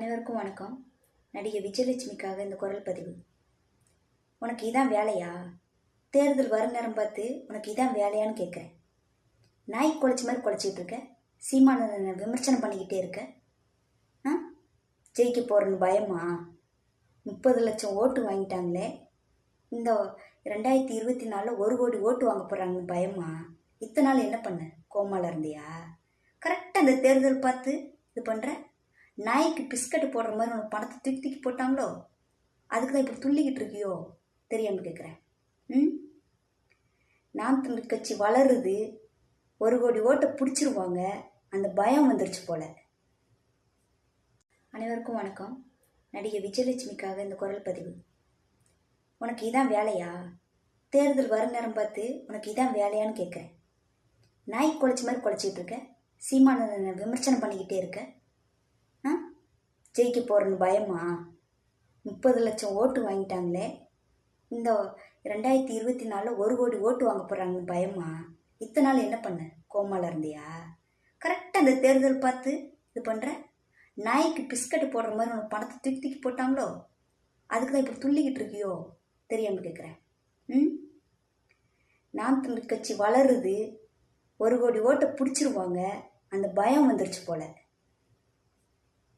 அனைவருக்கும் வணக்கம். நடிகை விஜயலட்சுமிக்காக இந்த குரல் பதிவு. உனக்கு இதான் வேலையா? தேர்தல் வர நேரம் பார்த்து உனக்கு இதான் வேலையான்னு கேட்குறேன். நாய் குலைச்ச மாதிரி குலைச்சிட்டு இருக்க. சீமான விமர்சனம் பண்ணிக்கிட்டே இருக்க? ஆ? ஜெயிக்க போகிறேன்னு பயமா? முப்பது லட்சம் ஓட்டு வாங்கிட்டாங்களே. இந்த ரெண்டாயிரத்தி இருபத்தி நாலில் ஒரு கோடி ஓட்டு வாங்க போகிறாங்கன்னு பயமா? இத்தனை நாள் என்ன பண்ண? கோமால இருந்தியா? கரெக்டாக அந்த தேர்தல் பார்த்து இது பண்ணுற நாய்க்கு பிஸ்கட் போடுற மாதிரி உனக்கு பணத்தை தூக்கி தூக்கி போட்டாங்களோ? அதுக்கு தான் இப்படி துள்ளிக்கிட்டு இருக்கியோ? தெரியாமல் கேட்குறேன். ம்? நாம் தமிழ் கட்சி வளருது. ஒரு கோடி ஓட்டை பிடிச்சிருவாங்க. அந்த பயம் வந்துருச்சு போல. அனைவருக்கும் வணக்கம். நடிகை விஜயலட்சுமிக்காக இந்த குரல் பதிவு. உனக்கு இதான் வேலையா? தேர்தல் வர நேரம் பார்த்து உனக்கு இதான் வேலையான்னு கேட்குறேன். நாய் குலைச்ச மாதிரி குழச்சிக்கிட்டு இருக்க. சீமான விமர்சனம் பண்ணிக்கிட்டே இருக்க. ஜெயிக்க போகிறேன்னு பயமா? முப்பது லட்சம் ஓட்டு வாங்கிட்டாங்களே. இந்த ரெண்டாயிரத்தி இருபத்தி நாலில் ஒரு கோடி ஓட்டு வாங்க போகிறாங்கன்னு பயமா? இத்தனை நாள் என்ன பண்ண? கோமால இருந்தியா? கரெக்டாக அந்த தேர்தல் பார்த்து இது பண்ணுற நாய்க்கு பிஸ்கட் போடுற மாதிரி உனக்கு பணத்தை தூக்கி தூக்கி போட்டாங்களோ? அதுக்கு தான் இப்படி துள்ளிக்கிட்டு இருக்கியோ? தெரியாமல் கேட்குறேன் ம்? நாம் தமிழ் கட்சி வளருது. ஒரு கோடி ஓட்டை பிடிச்சிருவாங்க. அந்த பயம் வந்துருச்சு போல.